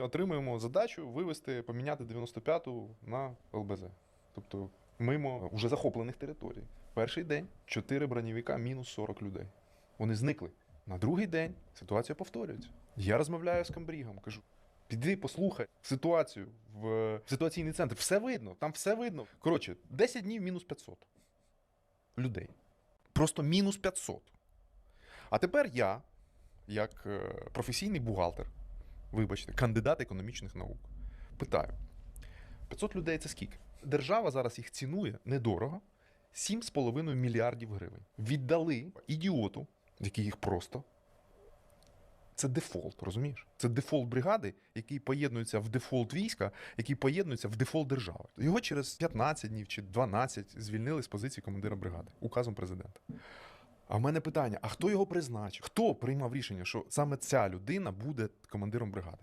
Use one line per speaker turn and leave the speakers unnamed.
отримуємо задачу вивести, поміняти 95-ту на ЛБЗ. Тобто мимо уже захоплених територій. Перший день 4 бронєвіка, мінус 40 людей. Вони зникли. На другий день ситуація повторюється. Я розмовляю з камбрігом, кажу: піди, послухай ситуацію в ситуаційний центр. Все видно, там все видно. Коротше, 10 днів мінус 500 людей. Просто мінус 500. А тепер я, як е, професійний бухгалтер, вибачте, кандидат економічних наук, питаю: 500 людей це скільки? Держава зараз їх цінує недорого 7,5 мільярдів гривень. Віддали ідіоту, який їх просто. Це дефолт, розумієш? Це дефолт бригади, який поєднується в дефолт війська, який поєднується в дефолт держави. Його через 15 днів чи 12 звільнили з позиції командира бригади указом президента. А в мене питання: а хто його призначив? Хто приймав рішення, що саме ця людина буде командиром бригади?